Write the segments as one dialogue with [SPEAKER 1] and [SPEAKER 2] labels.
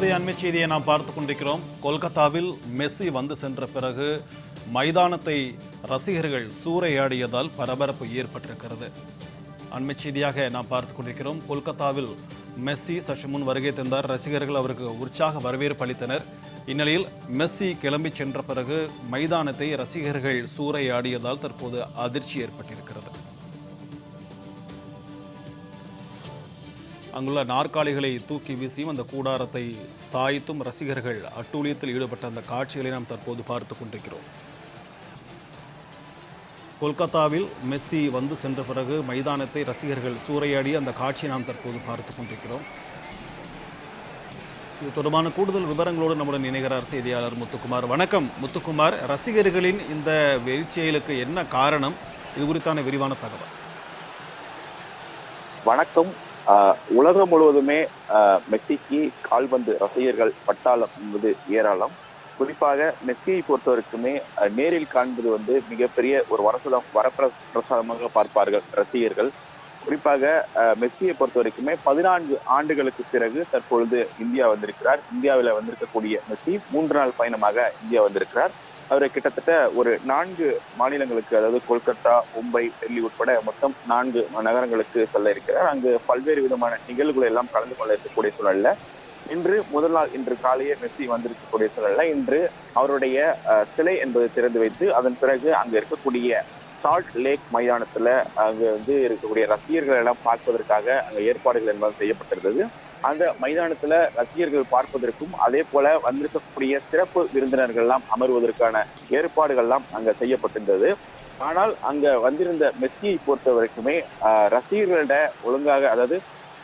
[SPEAKER 1] தற்போதைய அண்மை செய்தியை நாம் பார்த்து கொண்டிருக்கிறோம். கொல்கத்தாவில் மெஸ்ஸி வந்து சென்ற பிறகு மைதானத்தை ரசிகர்கள் சூறையாடியதால் பரபரப்பு ஏற்பட்டிருக்கிறது. அண்மை செய்தியாக நாம் பார்த்து கொண்டிருக்கிறோம். கொல்கத்தாவில் மெஸ்ஸி சற்று முன் வருகை தந்தார். ரசிகர்கள் அவருக்கு உற்சாக வரவேற்பு அளித்தனர். இந்நிலையில் மெஸ்ஸி கிளம்பி சென்ற பிறகு மைதானத்தை ரசிகர்கள் சூறையாடியதால் தற்போது அதிர்ச்சி ஏற்பட்டிருக்கிறது. அங்குள்ள நாற்காலிகளை தூக்கி வீசியும் அந்த கூடாரத்தை சாய்த்தும் ரசிகர்கள் அட்டூழியத்தில் ஈடுபட்ட அந்த காட்சிகளை நாம் தற்போது பார்த்து கொண்டிருக்கிறோம். கொல்கத்தாவில் மெஸ்ஸி வந்து சென்ற பிறகு மைதானத்தை ரசிகர்கள் சூறையாடி அந்த காட்சியை நாம் தற்போது பார்த்து கொண்டிருக்கிறோம். இது தொடர்பான கூடுதல் விவரங்களோடு நம்முடன் இணைகிறார் செய்தியாளர் முத்துக்குமார். வணக்கம் முத்துக்குமார். ரசிகர்களின் இந்த வெறிச்செயலுக்கு என்ன காரணம்? இது குறித்தான விரிவான தகவல்.
[SPEAKER 2] வணக்கம். உலகம் முழுவதுமே மெஸ்ஸிக்கு கால்பந்து ரசிகர்கள் பட்டாளம் என்பது ஏராளம். குறிப்பாக மெஸ்ஸியை பொறுத்தவரைக்குமே நேரில் காண்பது வந்து மிகப்பெரிய ஒரு வரசதம் வரப்பிரசாதமாக பார்ப்பார்கள் ரசிகர்கள். குறிப்பாக மெஸ்ஸியை பொறுத்த வரைக்குமே பதினான்கு ஆண்டுகளுக்கு பிறகு தற்பொழுது இந்தியா வந்திருக்கிறார். இந்தியாவில் வந்திருக்கக்கூடிய மெஸ்ஸி மூன்று நாள் பயணமாக இந்தியா வந்திருக்கிறார். அவர் கிட்டத்தட்ட ஒரு நான்கு மாநிலங்களுக்கு அதாவது கொல்கத்தா மும்பை டெல்லி உட்பட மொத்தம் நான்கு நகரங்களுக்கு செல்ல இருக்கிறார். அங்கு பல்வேறு விதமான நிகழ்வுகளை எல்லாம் கலந்து கொள்ள இருக்கக்கூடிய சூழல்ல. இன்று முதல் நாள் இன்று காலையே மெஸ்ஸி வந்திருக்கக்கூடிய சூழல்ல இன்று அவருடைய சிலை என்பது திறந்து வைத்து அதன் பிறகு அங்கு இருக்கக்கூடிய சால்ட் லேக் மைதானத்துல அங்கு வந்து இருக்கக்கூடிய ரசிகர்கள் எல்லாம் பார்ப்பதற்காக அங்க ஏற்பாடுகள் என்பது செய்யப்பட்டிருந்தது. அந்த மைதானத்துல ரசிகர்கள் பார்ப்பதற்கும் அதே போல வந்திருக்கக்கூடிய சிறப்பு விருந்தினர்கள் எல்லாம் அமர்வதற்கான ஏற்பாடுகள் எல்லாம் அங்க செய்யப்பட்டிருந்தது. ஆனால் அங்க வந்திருந்த மெஸ்ஸியை பொறுத்த வரைக்குமே ரசிகர்களிட ஒழுங்காக அதாவது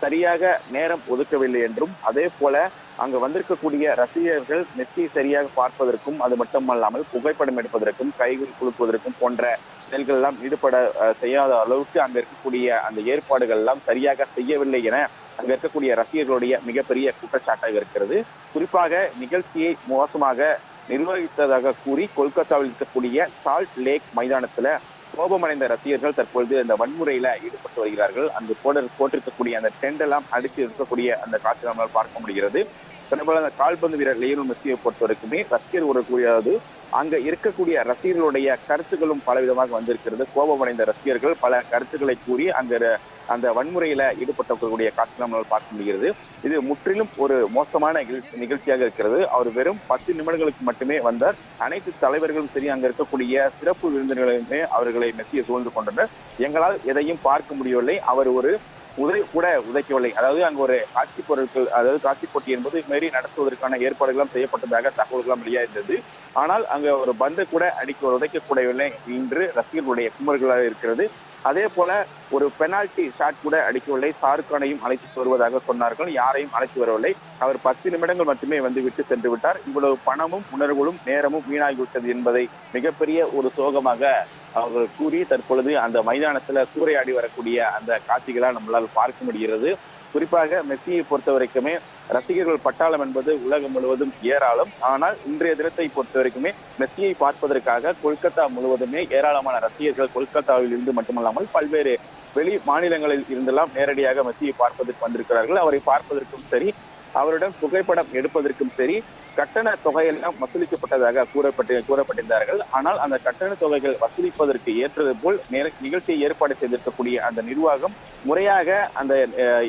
[SPEAKER 2] சரியாக நேரம் ஒதுக்கவில்லை என்றும் அதே போல அங்கு வந்திருக்கக்கூடிய ரசிகர்கள் மெஸ்ஸியை சரியாக பார்ப்பதற்கும் அது மட்டுமல்லாமல் புகைப்படம் எடுப்பதற்கும் கைகள் குலுக்குவதற்கும் போன்ற செயல்கள் எல்லாம் ஈடுபட செய்யாத அளவுக்கு அங்க இருக்கக்கூடிய அந்த ஏற்பாடுகள் எல்லாம் சரியாக செய்யவில்லை என அங்க இருக்கக்கூடிய ரசிகர்களுடைய மிகப்பெரிய குற்றச்சாட்டாக இருக்கிறது. குறிப்பாக நிகழ்ச்சியை மோசமாக நிர்வகித்ததாக கூறி கொல்கத்தாவில் இருக்கக்கூடிய சால்ட் லேக் மைதானத்துல கோபமடைந்த ரசிகர்கள் தற்பொழுது இந்த வன்முறையில ஈடுபட்டு வருகிறார்கள். அந்த போட போட்டிருக்கக்கூடிய அந்த டெண்ட் எல்லாம் அடித்து இருக்கக்கூடிய அந்த காட்சி நம்மளால் பார்க்க முடிகிறது. அதேபோல அந்த கால்பந்து வீரர் லியோனல் மெஸ்ஸியை பொறுத்த வரைக்குமே ரசிகர் கூறியது அங்க இருக்கக்கூடிய ரசிகர்களுடைய கருத்துக்களும் பலவிதமாக வந்திருக்கிறது. கோபமடைந்த ரசிகர்கள் பல கருத்துக்களை கூறி அங்க அந்த வன்முறையில ஈடுபட்டக்கூடிய காட்சி நம்மளால் பார்க்க முடிகிறது. இது முற்றிலும் ஒரு மோசமான நிகழ்ச்சி- நிகழ்ச்சியாக இருக்கிறது. அவர் வெறும் பத்து நிமிடங்களுக்கு மட்டுமே வந்தார். அனைத்து தலைவர்களும் சரி அங்க இருக்கக்கூடிய சிறப்பு விருந்தினர்களுமே அவர்களை மெஸ்ஸியை சூழ்ந்து கொண்டனர். எங்களால் எதையும் பார்க்க முடியவில்லை. அவர் ஒரு உதவி கூட உதைக்கவில்லை. அதாவது அங்கு ஒரு காட்சி பொருட்கள் அதாவது காட்சி போட்டி என்பது மாரி நடத்துவதற்கான ஏற்பாடுகளும் செய்யப்பட்டதாக தகவல்களும் வெளியாயிருந்தது ஆனால் அங்கு ஒரு பந்து கூட அடிக்க உதைக்கக்கூடவில்லை என்று ரசிகர்களுடைய குமர்களாக இருக்கிறது. அதே போல ஒரு பெனால்டி ஷாட் கூட அடிக்கவில்லை. ஷாருக்கானையும் அழைத்து வருவதாக சொன்னார்கள். யாரையும் அழைத்து வரவில்லை. அவர் பத்து நிமிடங்கள் மட்டுமே வந்து விட்டு சென்று விட்டார். இவ்வளவு பணமும் உணர்வுகளும் நேரமும் வீணாகிவிட்டது என்பதை மிகப்பெரிய ஒரு சோகமாக அவர்கள் கூறி தற்பொழுது அந்த மைதானத்துல சூறையாடி வரக்கூடிய அந்த காட்சிகளை நம்மளால் பார்க்க முடிகிறது. குறிப்பாக மெஸ்ஸியை பொறுத்த வரைக்குமே ரசிகர்கள் பட்டாளம் என்பது உலகம் முழுவதும் ஏராளம். ஆனால் இன்றைய தினத்தை பொறுத்த வரைக்குமே மெஸ்ஸியை பார்ப்பதற்காக கொல்கத்தா முழுவதுமே ஏராளமான ரசிகர்கள் கொல்கத்தாவில் இருந்து மட்டுமல்லாமல் பல்வேறு வெளி மாநிலங்களில் இருந்தெல்லாம் நேரடியாக மெஸ்ஸியை பார்ப்பதற்கு வந்திருக்கிறார்கள். அவரை பார்ப்பதற்கும் சரி அவரிடம் புகைப்படம் எடுப்பதற்கும் சரி கட்டண தொகையெல்லாம் வசூலிக்கப்பட்டதாக கூறப்பட்டு கூறப்பட்டிருந்தார்கள். ஆனால் அந்த கட்டண தொகைகள் வசூலிப்பதற்கு ஏற்றது போல் நேர- நிகழ்ச்சியை ஏற்பாடு செய்திருக்கக்கூடிய அந்த நிர்வாகம் முறையாக அந்த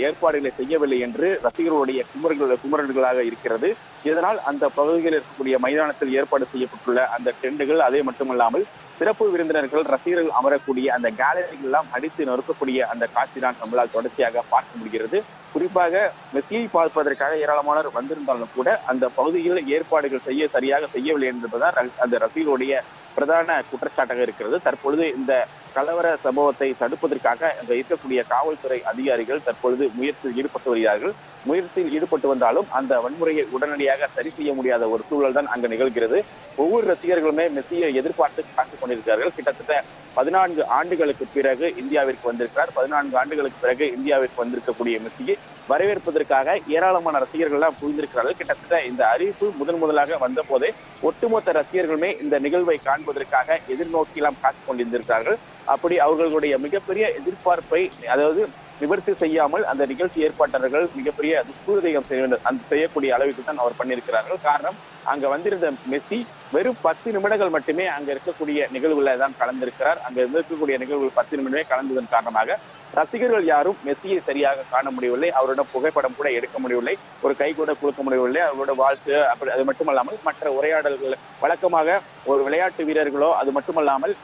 [SPEAKER 2] ஏற்பாடுகளை செய்யவில்லை என்று ரசிகர்களுடைய குமரர்கள் குமரல்களாக இருக்கிறது. இதனால் அந்த பகுதியில் இருக்கக்கூடிய மைதானத்தில் ஏற்பாடு செய்யப்பட்டுள்ள அந்த டெண்டுகள் அதே மட்டுமல்லாமல் சிறப்பு விருந்தினர்கள் ரசிகர்கள் அமரக்கூடிய அந்த கேலரிகள் எல்லாம் அடித்து நொறுக்கக்கூடிய அந்த காட்சி தான் நம்மளால் தொடர்ச்சியாக பார்க்க முடிகிறது. குறிப்பாக மெஸ்ஸியை பார்ப்பதற்காக ஏராளமானவர் வந்திருந்தாலும் கூட அந்த பகுதியில் ஏற்பாடுகள் செய்ய சரியாக செய்யவில்லை என்பதுதான் ர- அந்த ரசிகளுடைய பிரதான குற்றச்சாட்டாக இருக்கிறது. தற்பொழுது இந்த கலவர சம்பவத்தை தடுப்பதற்காக அங்க இருக்கக்கூடிய காவல்துறை அதிகாரிகள் தற்பொழுது முயற்சியில் ஈடுபட்டு வருகிறார்கள். முயற்சியில் ஈடுபட்டு வந்தாலும் அந்த வன்முறையை உடனடியாக சரி செய்ய முடியாத ஒரு சூழல் தான் அங்கு நிகழ்கிறது. ஒவ்வொரு ரசிகர்களுமே மெஸ்ஸியை எதிர்பார்த்து காத்துக் கொண்டிருக்கிறார்கள். கிட்டத்தட்ட பதினான்கு ஆண்டுகளுக்கு பிறகு இந்தியாவிற்கு வந்திருக்கிறார். பதினான்கு ஆண்டுகளுக்கு பிறகு இந்தியாவிற்கு வந்திருக்கக்கூடிய மெஸ்ஸியை வரவேற்பதற்காக ஏராளமான ரசிகர்கள் எல்லாம் புரிந்திருக்கிறார்கள். கிட்டத்தட்ட இந்த அறிவிப்பு முதன் முதலாக வந்த போதே ஒட்டுமொத்த ரசிகர்களுமே இந்த நிகழ்வை காண்பதற்காக எதிர்நோக்கி எல்லாம் காத்துக் கொண்டிருந்திருக்கிறார்கள். அப்படி அவர்களுடைய மிகப்பெரிய எதிர்பார்ப்பை அதாவது நிவர்த்தி செய்யாமல் அந்த நிகழ்ச்சி ஏற்பாட்டாளர்கள் மிகப்பெரிய துஷ்பிரயோகம் செய்ய வேண்டும். அந்த செய்யக்கூடிய அளவுக்கு தான் அவர் பண்ணியிருக்கிறார்கள். காரணம் அங்க வந்திருந்த மெஸ்ஸி வெறும் பத்து நிமிடங்கள் மட்டுமே அங்க இருக்கக்கூடிய நிகழ்வுல தான் கலந்திருக்கிறார். அங்க இருக்கக்கூடிய நிகழ்வுகள் பத்து நிமிடமே கலந்ததன் காரணமாக ரசிகர்கள் யாரும் மெஸ்ஸியை சரியாக காண முடியவில்லை. அவருடன் புகைப்படம் கூட எடுக்க முடியவில்லை. ஒரு கை கூட கொடுக்க முடியவில்லை. அவரோட வாழ்த்து அப்படி அது மட்டுமல்லாமல் மற்ற உரையாடல்கள் வழக்கமாக ஒரு விளையாட்டு வீரர்களோ அது மட்டுமல்லாமல்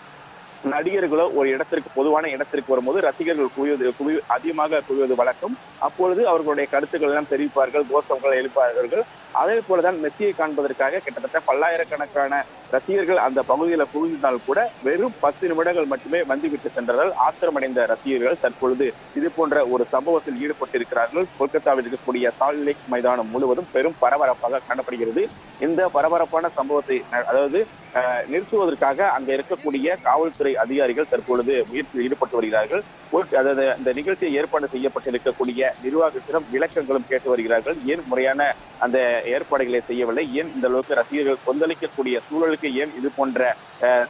[SPEAKER 2] நடிகர்களோ ஒரு இடத்திற்கு பொதுவான இடத்திற்கு வரும்போது ரசிகர்கள் குவிவது குவி அதிகமாக குவிவது வழக்கம். அப்பொழுது அவர்களுடைய கருத்துக்கள் எல்லாம் தெரிவிப்பார்கள் கோஷங்கள் எழுப்பார்கள். அதே போலதான் மெஸ்ஸியை காண்பதற்காக கிட்டத்தட்ட பல்லாயிரக்கணக்கான ரசிகர்கள் அந்த பகுதியில் குவிந்தால் கூட வெறும் பத்து நிமிடங்கள் மட்டுமே வந்துவிட்டு சென்றதால் ஆத்திரமடைந்த ரசிகர்கள் தற்பொழுது இது போன்ற ஒரு சம்பவத்தில் ஈடுபட்டிருக்கிறார்கள். கொல்கத்தாவில் இருக்கக்கூடிய சால்ட் லேக் மைதானம் முழுவதும் பெரும் பரபரப்பாக காணப்படுகிறது. இந்த பரபரப்பான சம்பவத்தை அதாவது நிறுத்துவதற்காக அங்க இருக்கக்கூடிய காவல்துறை அதிகாரிகள் தற்பொழுது முயற்சியில் ஈடுபட்டு வருகிறார்கள். அதாவது இந்த நிகழ்ச்சியை ஏற்பாடு செய்யப்பட்டிருக்கக்கூடிய நிர்வாகத்திடம் விளக்கங்களும் கேட்டு வருகிறார்கள். ஏன் முறையான அந்த ஏற்பாடுகளை செய்யவில்லை? ஏன் இந்த அளவுக்கு ரசிகர்கள் கொந்தளிக்கக்கூடிய சூழலுக்கு ஏன் இது போன்ற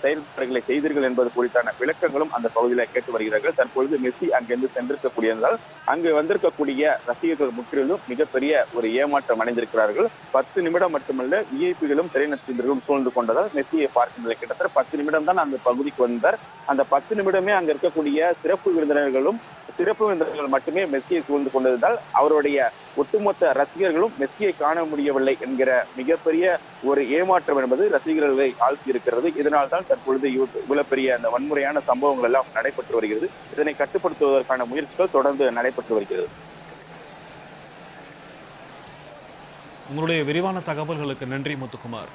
[SPEAKER 2] செயல்பாடுகளை செய்தீர்கள் என்பது குறித்தான விளக்கங்களும் அந்த பகுதியில் கேட்டு வருகிறார்கள். தற்பொழுது மெஸ்ஸி அங்கிருந்து சென்றிருக்கக்கூடியதால் அங்கு வந்திருக்கக்கூடிய ரசிகர்கள் முற்றிலும் மிகப்பெரிய ஒரு ஏமாற்றம் அடைந்திருக்கிறார்கள். பத்து நிமிடம் மட்டுமல்ல விஐபிகளும் திரைநட்சத்திரர்களும் சூழ்ந்து கொண்டதால் மெஸ்ஸியை பார்க்கின்ற கிட்டத்தட்ட பத்து நிமிடம் தான் அந்த பகுதிக்கு வந்தார். அந்த பத்து நிமிடமே அங்க இருக்கக்கூடிய சிறப்பு விருந்தினர்களும் சிறப்பு விருந்தினர்கள் மட்டுமே மெஸ்ஸியை சூழ்ந்து கொண்டிருந்தால் அவருடைய ஒட்டுமொத்த ரசிகர்களும் மெஸ்ஸியை காண முடியவில்லை என்கிற மிகப்பெரிய ஒரு ஏமாற்றம் என்பது ரசிகர்களை ஆழ்த்தி இருக்கிறது இதனால் தான் தற்பொழுது இவ்வளவு பெரிய அந்த வன்முறையான சம்பவங்கள் எல்லாம் நடைபெற்று வருகிறது. இதனை கட்டுப்படுத்துவதற்கான முயற்சிகள் தொடர்ந்து நடைபெற்று வருகிறது.
[SPEAKER 1] உங்களுடைய விரிவான தகவல்களுக்கு நன்றி முத்துக்குமார்.